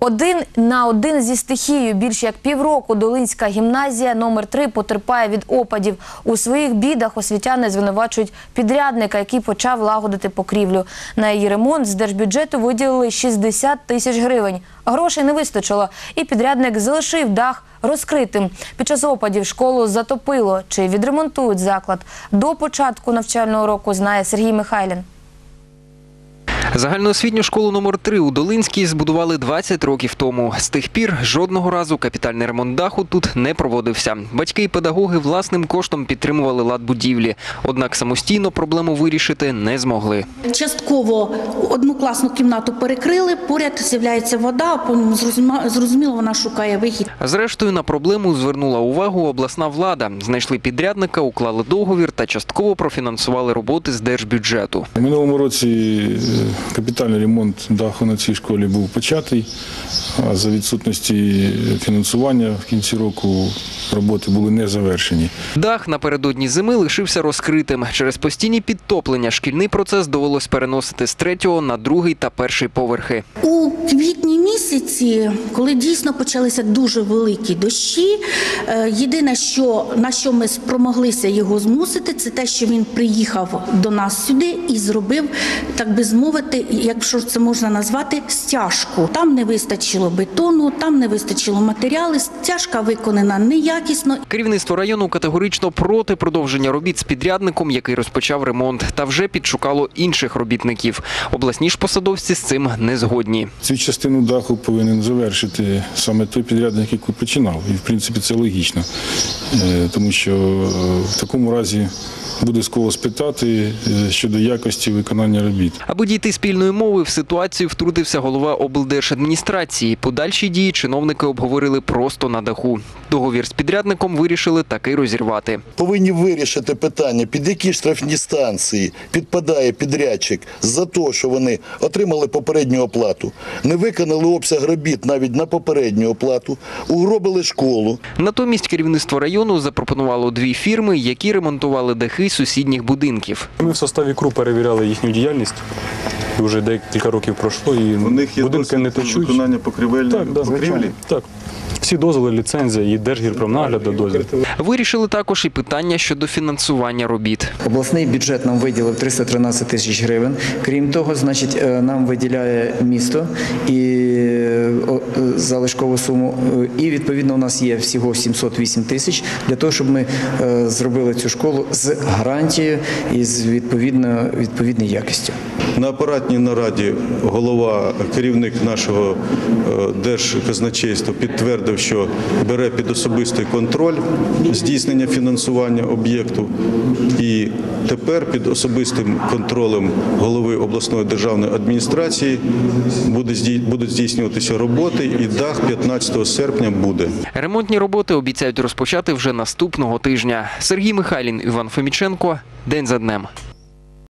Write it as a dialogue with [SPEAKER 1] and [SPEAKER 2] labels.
[SPEAKER 1] Один на один зі стихією більш як півроку Долинська гімназія номер 3 потерпає від опадів. У своїх бідах освітяни звинувачують підрядника, який почав лагодити покрівлю. На її ремонт з держбюджету виділили 60 тисяч гривень. Грошей не вистачило, і підрядник залишив дах розкритим. Під час опадів школу затопило. Чи відремонтують заклад до початку навчального року, знає Сергій Михайлін.
[SPEAKER 2] Загальноосвітню школу номер 3 у Долинській збудували 20 років тому. З тих пір жодного разу капітальний ремонт даху тут не проводився. Батьки і педагоги власним коштом підтримували лад будівлі. Однак самостійно проблему вирішити не змогли.
[SPEAKER 3] Частково одну класну кімнату перекрили, поряд з'являється вода, зрозуміло, вона шукає вихід.
[SPEAKER 2] Зрештою, на проблему звернула увагу обласна влада. Знайшли підрядника, уклали договір та частково профінансували роботи з держбюджету.
[SPEAKER 4] У минулому році капітальний ремонт даху на цій школі був початий, а за відсутності фінансування в кінці року роботи були не завершені.
[SPEAKER 2] Дах напередодні зими лишився розкритим. Через постійні підтоплення шкільний процес довелось переносити з третього на другий та перший поверхи.
[SPEAKER 3] У квітні місяці, коли дійсно почалися дуже великі дощі, е, єдине, що на що ми спромоглися його змусити, це те, що він приїхав до нас сюди і зробив, так би змовити, якщо це можна назвати, стяжку. Там не вистачило бетону, там не вистачило матеріалу. Стяжка виконана неякісно.
[SPEAKER 2] Керівництво району категорично проти продовження робіт з підрядником, який розпочав ремонт, та вже підшукало інших робітників. Обласні ж посадовці з цим не згодні.
[SPEAKER 4] Цю частину даху повинен завершити саме той підрядник, який починав. І в принципі це логічно, Е, тому що е, в такому разі буде з кого спитати е, щодо якості виконання робіт.
[SPEAKER 2] Аби дійти спільної мови, в ситуацію втрутився голова облдержадміністрації. Подальші дії чиновники обговорили просто на даху. Договір з підрядником вирішили таки розірвати.
[SPEAKER 5] повинні вирішити питання, під які штрафні станції підпадає підрядчик за те, що вони отримали попередню оплату, не виконали обсяг робіт навіть на попередню оплату, угробили школу.
[SPEAKER 2] Натомість керівництво району запропонувало дві фірми, які ремонтували дахи сусідніх будинків.
[SPEAKER 6] Ми в составі КРУ перевіряли їхню діяльність. І вже декілька років пройшло, і
[SPEAKER 7] У них є
[SPEAKER 6] будинки не
[SPEAKER 7] досвід
[SPEAKER 6] течуть.
[SPEAKER 7] виконання покрівельної
[SPEAKER 6] Так, да,
[SPEAKER 7] покрівлі.
[SPEAKER 6] звичайно. Так. Всі дозволи, ліцензія, і Держгірпромнагляду дозвіл.
[SPEAKER 2] Вирішили також і питання щодо фінансування робіт.
[SPEAKER 8] Обласний бюджет нам виділив 313 тисяч гривень. Крім того, значить, е, нам виділяє місто і е, о, е, залишкову суму. Е, І відповідно у нас є всього 708 тисяч для того, щоб ми е, зробили цю школу з гарантією і з відповідно відповідною якістю.
[SPEAKER 7] На апаратній нараді голова, керівник нашого е, держказначейства підтвердив, що бере під особистий контроль здійснення фінансування об'єкту. І тепер під особистим контролем голови обласної державної адміністрації будуть здійснюватися роботи, і дах 15 серпня буде.
[SPEAKER 2] Ремонтні роботи обіцяють розпочати вже наступного тижня. Сергій Михайлін, Іван Фоміченко. День за днем.